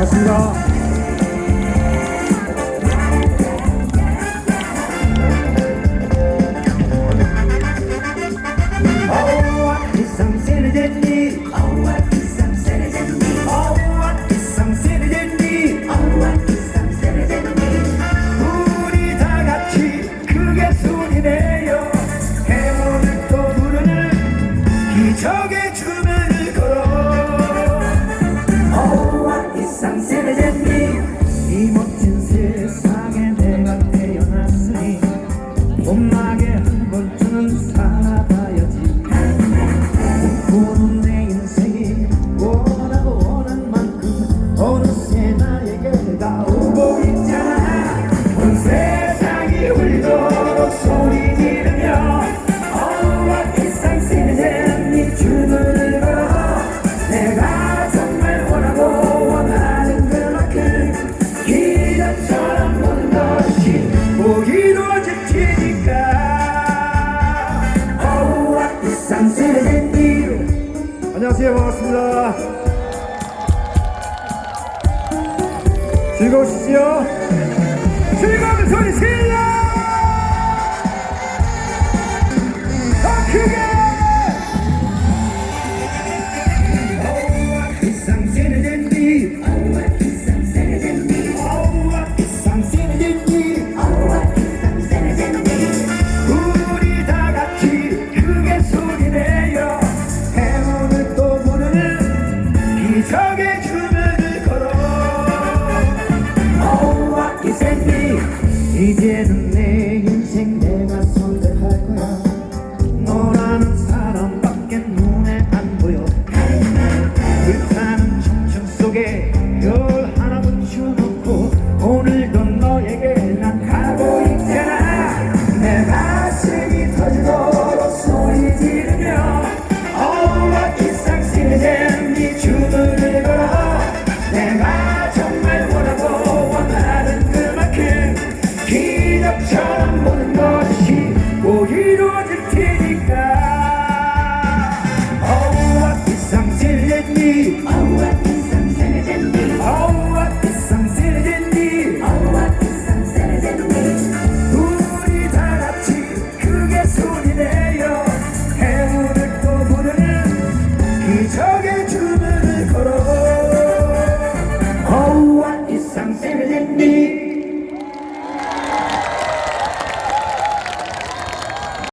반갑습니다. 아오, 안녕하세요. 반갑습니다. 즐거우시죠? 즐거운 소리 질러! 体贴入微 세대니 아우와 이상 세대니 우와, 이상 세대니 우와, 이상 세대니 우리 다 같이 크게 소리 내요. 행운을 또 부르는 그 기적의 주문을 걸어. 우와, 이상 세대니